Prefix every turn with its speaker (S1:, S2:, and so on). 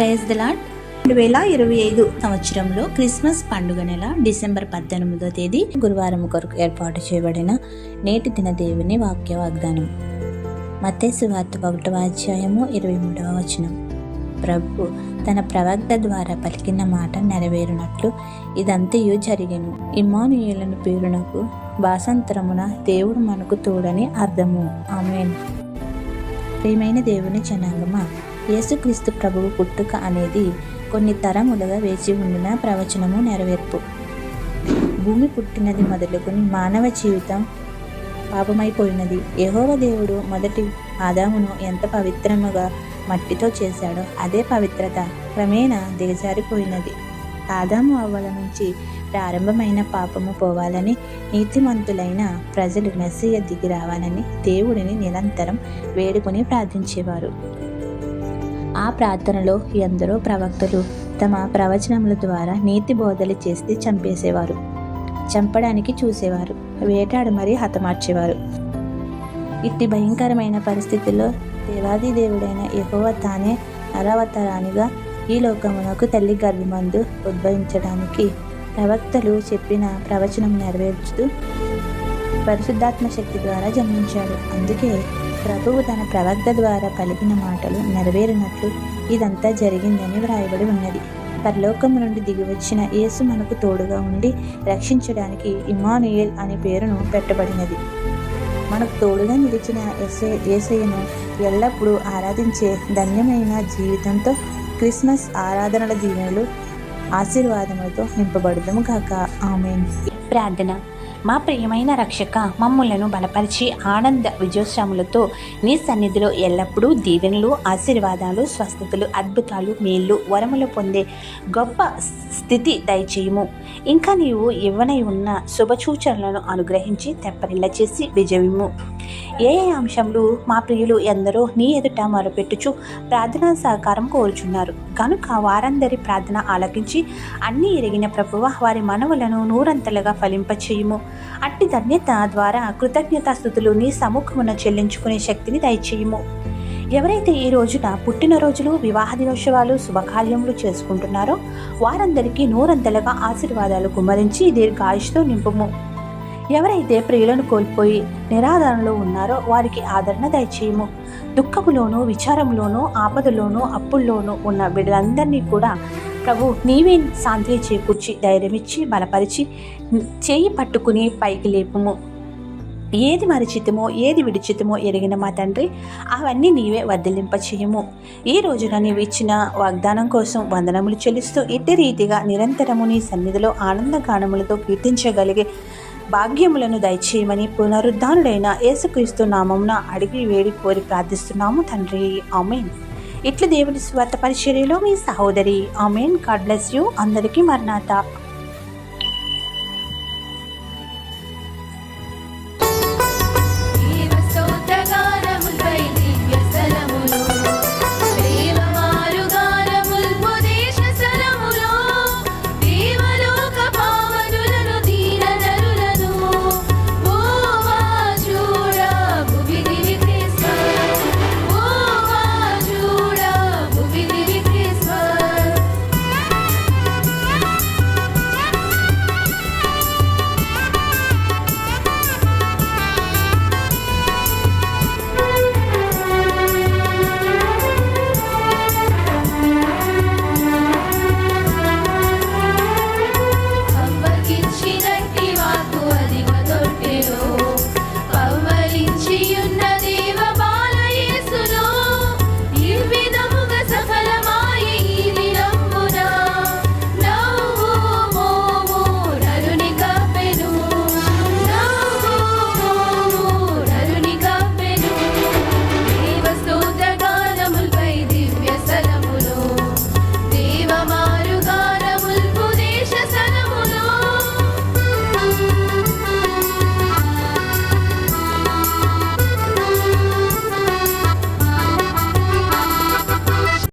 S1: Praise the lord రెండు వేల ఇరవై ఐదు సంవత్సరంలో క్రిస్మస్ పండుగ నెల డిసెంబర్ పద్దెనిమిదో తేదీ గురువారం కొరకు ఏర్పాటు చేయబడిన నేటి దిన దేవుని వాక్య వాగ్దానం మత్తేసు వార్త ఒకటవ అధ్యాయము ఇరవై మూడవ వచనం. ప్రభు తన ప్రవక్త ద్వారా పలికిన మాట నెరవేరునట్లు ఇదంతయు జరిగాను. ఇమ్మానుయేలను పేరునకు భాషాంతరమున దేవుడు మనకు తోడని అర్థము. ఆమెన్. ప్రియమైన దేవుని జనాంగమా యేసుక్రీస్తు ప్రభువు పుట్టుక అనేది కొన్ని తరములుగా వేచి ఉండిన ప్రవచనము నెరవేర్పు. భూమి పుట్టినది మొదలుకొని మానవ జీవితం పాపమైపోయినది. యహోవ దేవుడు మొదటి ఆదామును ఎంత పవిత్రముగా మట్టితో చేశాడో అదే పవిత్రత క్రమేణా దిగజారిపోయినది. ఆదాము అవ్వల నుంచి ప్రారంభమైన పాపము పోవాలని నీతిమంతులైన ప్రజలు మెస్సియ దిగి రావాలని దేవుడిని నిరంతరం వేడుకొని ప్రార్థించేవారు. ఆ ప్రార్థనలో ఎందరో ప్రవక్తలు తమ ప్రవచనముల ద్వారా నీతి బోధలు చేస్తే చంపేసేవారు. చంపడానికి చూసేవారు. వేటాడు మరీ హతమార్చేవారు. ఇట్టి భయంకరమైన పరిస్థితుల్లో దేవాది దేవుడైన యెహోవ తానే అరవతరానిగా ఈ లోకమునకు తల్లి గర్భమందు ఉద్భవించడానికి ప్రవక్తలు చెప్పిన ప్రవచనం నెరవేర్చుతూ పరిశుద్ధాత్మ శక్తి ద్వారా జన్మించాడు. అందుకే ప్రభువు తన ప్రవక్త ద్వారా పలికిన మాటలు నెరవేరినట్లు ఇదంతా జరిగిందని వ్రాయబడి ఉన్నది. పరలోకం నుండి దిగివచ్చిన యేసు మనకు తోడుగా ఉండి రక్షించడానికి ఇమానుయేల్ అనే పేరును పెట్టబడినది. మనకు తోడుగా నిలిచిన ఎస్ఏ ఏసయ్యను ఎల్లప్పుడూ ఆరాధించే ధన్యమైన జీవితంతో క్రిస్మస్ ఆరాధనల దీవెనలు ఆశీర్వాదములతో నింపబడదము కాక ఆమె
S2: ప్రార్థన. మా ప్రియమైన రక్షక మమ్ములను బలపరిచి ఆనంద విజయోత్సవములతో నీ సన్నిధిలో ఎల్లప్పుడూ దీవెనలు ఆశీర్వాదాలు స్వస్థతలు అద్భుతాలు మేళ్ళు వరములు పొందే గొప్ప స్థితి దయచేయము. ఇంకా నీవు ఇవ్వనై ఉన్న శుభసూచనలను అనుగ్రహించి తెప్పరిల్ల చేసి విజయము ఏ ఏ అంశంలో మా ప్రియులు ఎందరో నీ ఎదుట మొరపెట్టుచు ప్రార్థనా సహకారం కోరుచున్నారు. కనుక వారందరి ప్రార్థన ఆలకించి అన్ని ఎరిగిన ప్రభువ వారి మనవులను నూరంతలుగా ఫలింపచేయుము. అట్టి ధన్యత ద్వారా కృతజ్ఞతాస్థుతులు నీ సముఖమున చెల్లించుకునే శక్తిని దయచేయము. ఎవరైతే ఈ రోజున పుట్టినరోజులు వివాహ దినోత్సవాలు శుభకార్యములు చేసుకుంటున్నారో వారందరికీ నూరంతలుగా ఆశీర్వాదాలు కుమ్మరించి దీర్ఘాయుష్తో నింపుము. ఎవరైతే ప్రియులను కోల్పోయి నిరాధారణలో ఉన్నారో వారికి ఆదరణ దయచేయము. దుఃఖములోనూ విచారంలోనూ ఆపదలోనూ అప్పుల్లోనూ ఉన్న బిడ్డలందరినీ కూడా ప్రభు నీవే శాంతి చేకూర్చి ధైర్యమిచ్చి బలపరిచి చేయి పట్టుకుని పైకి లేపుము. ఏది మరిచితమో ఏది విడిచితమో ఎరిగిన మా తండ్రి అవన్నీ నీవే వర్ధలింపచేయము ఈ రోజున నీవు ఇచ్చిన వాగ్దానం కోసం వందనములు చెల్లిస్తూ ఇట్టి రీతిగా నిరంతరము నీ సన్నిధిలో ఆనందగానములతో కీర్తించగలిగే భాగ్యములను దయచేయమని పునరుద్ధానుడైన యేసుక్రీస్తు నామమున అడిగి వేడి కోరి ప్రార్థిస్తున్నాము తండ్రి. ఆమెన్. ఇట్లు దేవుని స్వార్థ పరిచర్యలో మీ సహోదరి ఆమెన్. God bless you. అందరికీ మరణాత.